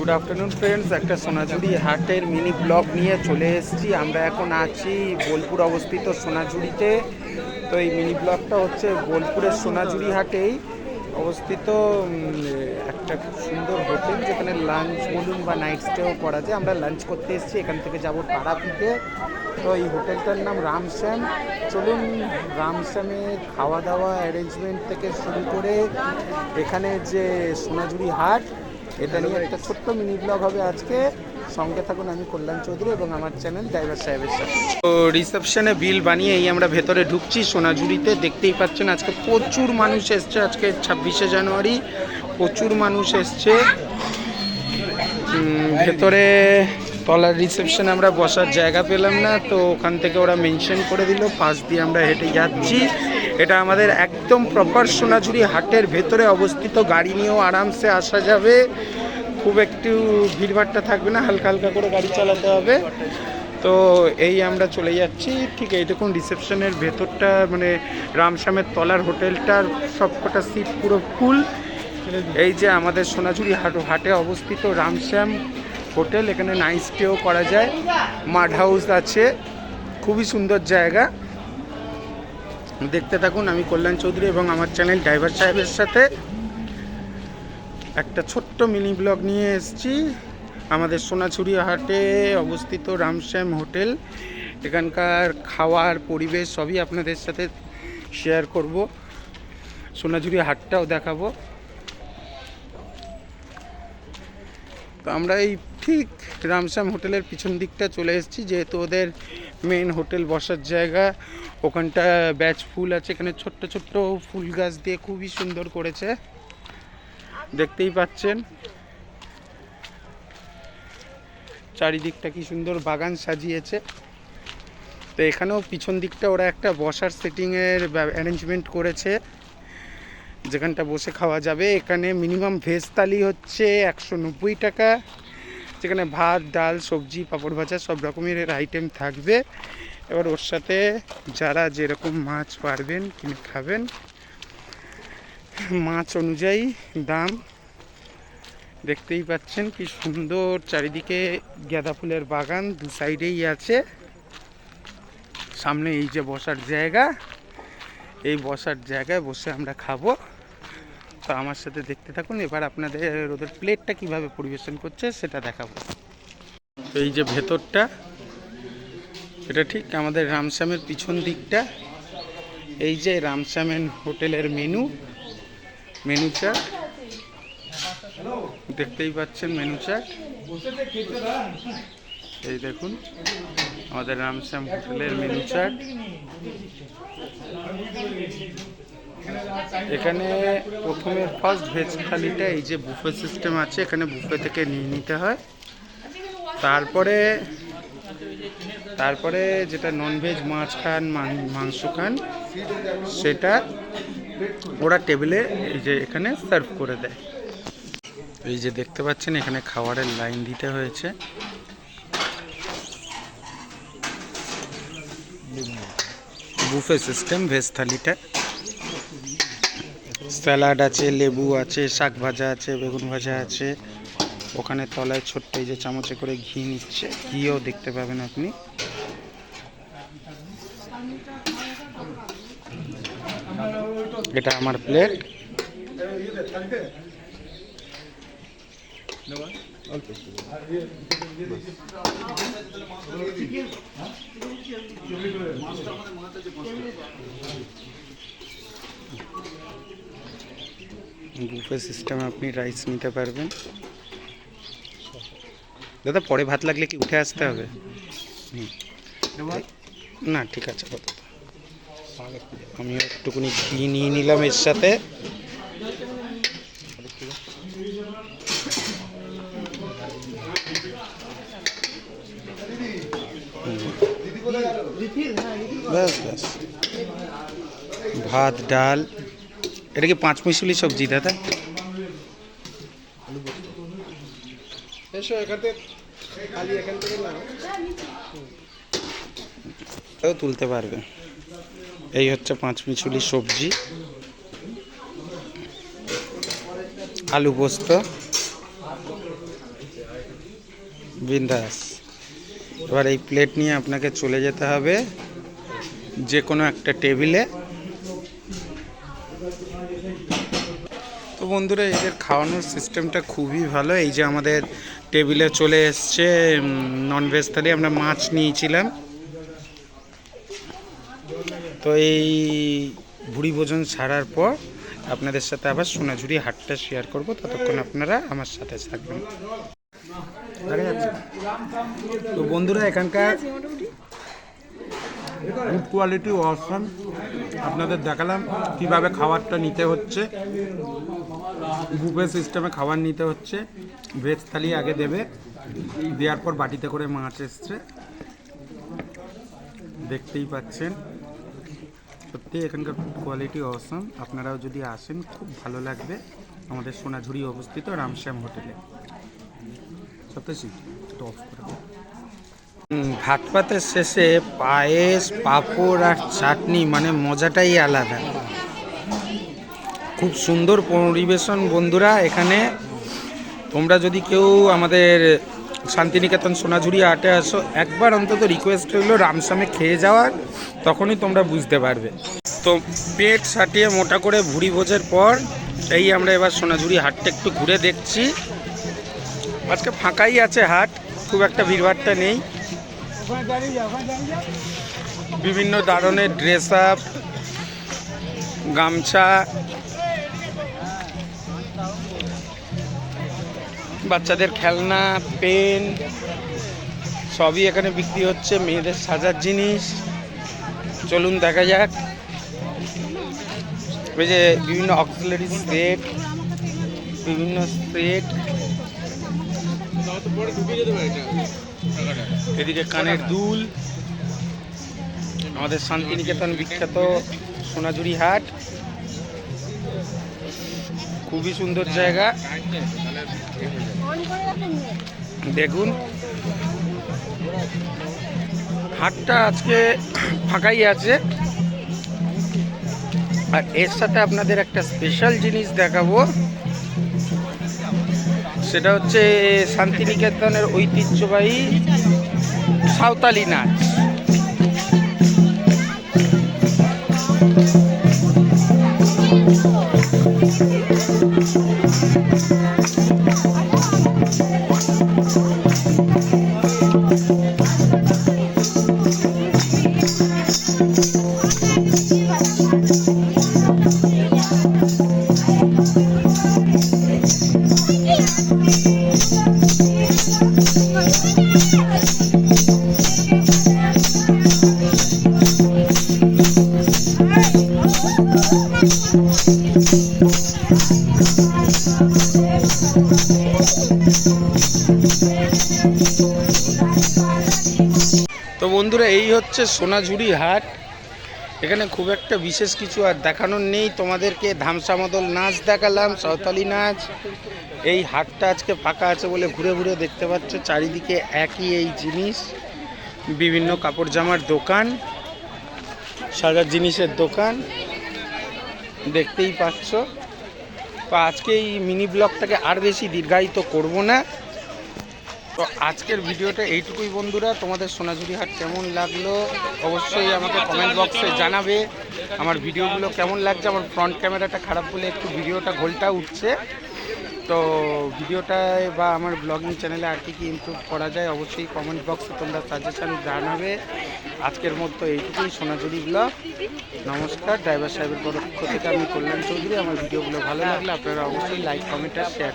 Good afternoon friends একটা সোনাঝুরি হাটের mini blog নিয়ে চলে এসেছি। আমরা এখন আছি বোলপুর অবস্থিত সোনাঝুরিতে। তো এই মিনি ব্লগটা হচ্ছে বোলপুরের সোনাঝুরি হাটেই অবস্থিত একটা খুব সুন্দর হোটেল যেখানে লাঞ্চ বলুন বা নাইট স্টেও করা যায়। আমরা লাঞ্চ করতে এসেছি, এখান থেকে যাব তারাপীঠে। তো এই হোটেলটার নাম রামশ্যাম। চলুন রামশ্যামের খাওয়া দাওয়া অ্যারেঞ্জমেন্ট থেকে শুরু করে এখানে যে সোনাঝুরি হাট এটা নিয়ে একটা ছোট্ট মিনি ব্লগ হবে আজকে। সঙ্গে থাকুন আমি কল্যাণ চৌধুরী এবং আমার চ্যানেল ড্রাইভার সাহেবের সাথে। তো রিসেপশনে বিল বানিয়ে এই আমরা ভেতরে ঢুকছি, সোনাঝুরিতে দেখতেই পাচ্ছেন আজকে প্রচুর মানুষ এসছে, আজকে ছাব্বিশে জানুয়ারি, প্রচুর মানুষ এসছে। ভেতরে তলার রিসেপশনে আমরা বসার জায়গা পেলাম না, তো ওখান থেকে ওরা মেনশন করে দিল, পাশ দিয়ে আমরা হেঁটে যাচ্ছি। এটা আমাদের একদম প্রপার সোনাঝুরি হাটের ভেতরে অবস্থিত। গাড়ি নিয়েও আরামসে আসা যাবে। খুব একটু ভিড়ভাট্টা থাকবে না, হালকা হালকা করে গাড়ি চালাতে হবে। তো এই আমরা চলে যাচ্ছি। ঠিক এই দেখুন রিসেপশনের ভেতরটা মানে রামশ্যামের তলার হোটেলটার সবকটা সিট পুরো ফুল এই যে আমাদের সোনাঝুরি হাট, হাটে অবস্থিত রামশ্যাম হোটেল। এখানে নাইট স্টেও করা যায়। মাড হাউস আছে। খুবই সুন্দর জায়গা। দেখতে থাকুন, আমি কল্যাণ চৌধুরী এবং আমার চ্যানেল ড্রাইভার সাহেবের সাথে একটা ছোট্ট মিনি ব্লগ নিয়ে এসেছি। আমাদের সোনাছুরি হাটে অবস্থিত রামশ্যাম হোটেল। এখানকার খাওয়ার পরিবেশ সবই আপনাদের সাথে শেয়ার করব। সোনাঝুরি হাটটাও দেখাবো। তো আমরা এই ঠিক রামশ্যাম হোটেলের পিছন দিকটা চলে এসেছি, যেহেতু ওদের মেন হোটেল বসার জায়গা। ওখানটা ব্যাচ ফুল আছে, এখানে ছোট্ট ছোট্ট ফুল গাছ দিয়ে খুবই সুন্দর করেছে। দেখতেই পাচ্ছেন। চারিদিকটা কি সুন্দর বাগান সাজিয়েছে। তো এখানেও পিছন দিকটা ওরা একটা বসার সেটিংয়ের অ্যারেঞ্জমেন্ট করেছে। যেখানটা বসে খাওয়া যাবে, এখানে মিনিমাম ভেজ থালি হচ্ছে একশো নব্বই টাকা। যেখানে ভাত, ডাল, সবজি, পাঁপড় ভাজা সব রকমের আইটেম থাকবে। এবার ওর সাথে যারা যেরকম মাছ পারবেন কিনে খাবেন। মাছ অনুযায়ী দাম। দেখতেই পাচ্ছেন কি সুন্দর চারিদিকে গাঁদা ফুলের বাগান, দু সাইডেই আছে। সামনে এই যে বসার জায়গা, এই বসার জায়গায় বসে আমরা খাব। তো আমার সাথে দেখতে থাকুন। এবার আপনাদের ওদের প্লেটটা কীভাবে পরিবেশন করছে সেটা দেখাবো। এই যে ভেতরটা, এটা ঠিক আমাদের রামশ্যামের পিছন দিকটা। এই যে রামশ্যামের হোটেলের মেনু মেনু চার্ট দেখতেই পাচ্ছেন মেনু চার্ট এই দেখুন, আমাদের রামশ্যাম হোটেলের মেনু চার্ট এখানে প্রথমে ফার্স্ট ভেজ থালিটা এই যে বুফে সিস্টেম আছে, এখানে বুফে থেকে নিয়ে নিতে হয়। তারপরে তারপরে যেটা ননভেজ মাছ খান মাংস খান, সেটা ওরা টেবিলে এই যে এখানে সার্ভ করে দেয়। এই যে দেখতে পাচ্ছেন, এখানে খাবারের লাইন দিতে হয়েছে। বুফে সিস্টেম ভেজ থালিটা। স্যালাড আছে, লেবু আছে, শাক ভাজা আছে, বেগুন ভাজা আছে। ওখানে তলায় ছোট্ট এই যে চামচে করে ঘি নিচ্ছে। ঘিও দেখতে পাবেন আপনি। এটা আমার প্লেট বুফে সিস্টেমে আপনি রাইস নিতে পারবেন। দাদা পরে ভাত লাগলে কি উঠে আসতে হবে? হুম। না ঠিক আছে আমি একটুকুনি ঘি নিয়ে নিলাম এর সাথে। ব্যাস ব্যাস। ভাত ডাল এটা কি পাঁচ মিশুলি সবজি দাদা? তুলতে পারবে। এই হচ্ছে পাঁচ মিশুলি সবজি। আলু পোস্ত। বিন্দাস। এবার এই প্লেট নিয়ে আপনাকে চলে যেতে হবে যে কোনো একটা টেবিলে তো বন্ধুরা, এদের খাওয়ানোর সিস্টেমটা খুবই ভালো। এই যে আমাদের টেবিলে চলে এসছে ননভেজ থালি, আমরা মাছ নিয়েছিলাম। তো এই ভুড়ি ভোজন ছাড়ার পর আপনাদের সাথে আবার সোনাঝুরি হাটটা শেয়ার করব। ততক্ষণ আপনারা আমার সাথে থাকবেন। তো বন্ধুরা, এখানকার ফুড কোয়ালিটি অসম আপনাদের দেখালাম কীভাবে খাবারটা নিতে হচ্ছে। বুফে সিস্টেমে খাবার নিতে হচ্ছে ভেজ থালি আগে দেবে, দেওয়ার পর বাটিতে করে মাছ এসছে। দেখতেই পাচ্ছেন, সত্যি এখানকার কোয়ালিটি অসম আপনারাও যদি আসেন, খুব ভালো লাগবে। আমাদের সোনাঝুরি অবস্থিত রামশ্যাম হোটেলে। সত্যি একটু ভাত পাতের শেষে পায়েস, পাঁপড় আর চাটনি মানে মজাটাই আলাদা। খুব সুন্দর পরিবেশন, বন্ধুরা, এখানে। তোমরা যদি কেউ আমাদের শান্তিনিকেতন সোনাঝুরি আটে আসো, একবার অন্তত রিকোয়েস্ট হইল রামসামে খেয়ে যাওয়ার, তখনই তোমরা বুঝতে পারবে। তো পেট সাটিয়ে মোটা করে ভুড়ি ভোজের পর, এই আমরা এবার সোনাঝুরি হাটটা একটু ঘুরে দেখছি। আজকে ফাঁকাই আছে হাট, খুব একটা ভিড়ভাড়টা নেই। বিভিন্ন ধরনের ড্রেস আপ গামছা বাচ্চাদের খেলনা, পেন, সবই এখানে বিক্রি হচ্ছে, মেয়েদের সাজার জিনিস। চলুন দেখা যাক। ওই যে বিভিন্ন অক্সিলারি সেট বিভিন্ন সেট এদিকে কানের দুল। আমাদের শান্তিনিকেতন বিখ্যাত সোনাঝুরি হাট। খুবই সুন্দর জায়গা। দেখুন। হাটটা আজকে ফাঁকাই আছে। আর এর সাথে আপনাদের একটা স্পেশাল জিনিস দেখাবো। সেটা হচ্ছে শান্তিনিকেতনের ঐতিহ্যবাহী সাঁওতালি নাচ। তো হচ্ছে সোনাঝুরি হাট। এখানে খুব একটা বিশেষ কিছু আর দেখানোর নেই। তোমাদেরকে ধামসামদল নাচ দেখালাম, সাঁওতালি নাচ। এই হাটটা আজকে ফাঁকা আছে বলে ঘুরে ঘুরে দেখতে পাচ্ছ। চারিদিকে একই এই জিনিস। বিভিন্ন কাপড় জামার দোকান, সাজার জিনিসের দোকান। দেখতেই পাচ্ছ। তো আজকে এই মিনি ব্লগটাকে আর বেশি দীর্ঘায়িত করব না। তো আজকের ভিডিওটা এইটুকুই বন্ধুরা। তোমাদের সোনাঝুরি হাট কেমন লাগল অবশ্যই আমাকে কমেন্ট বক্সে জানাবে। আমার ভিডিওগুলো কেমন লাগছে, আমার ফ্রন্ট ক্যামেরাটা খারাপ বলে একটু ভিডিওটা ঘোলটা উঠছে। তো ভিডিওটায় বা আমার ব্লগিং চ্যানেলে আর কি কি ইমপ্রুভ করা যায় অবশ্যই কমেন্ট বক্সে তোমরা সাজেশান জানাবে। আজকের মতো এইটুকুই সোনাঝুরি ব্লগ নমস্কার ড্রাইভার সাহেবের পক্ষ থেকে আমি কল্যাণ চৌধুরী। আমার ভিডিওগুলো ভালো লাগলে আপনারা অবশ্যই লাইক কমেন্ট আর শেয়ার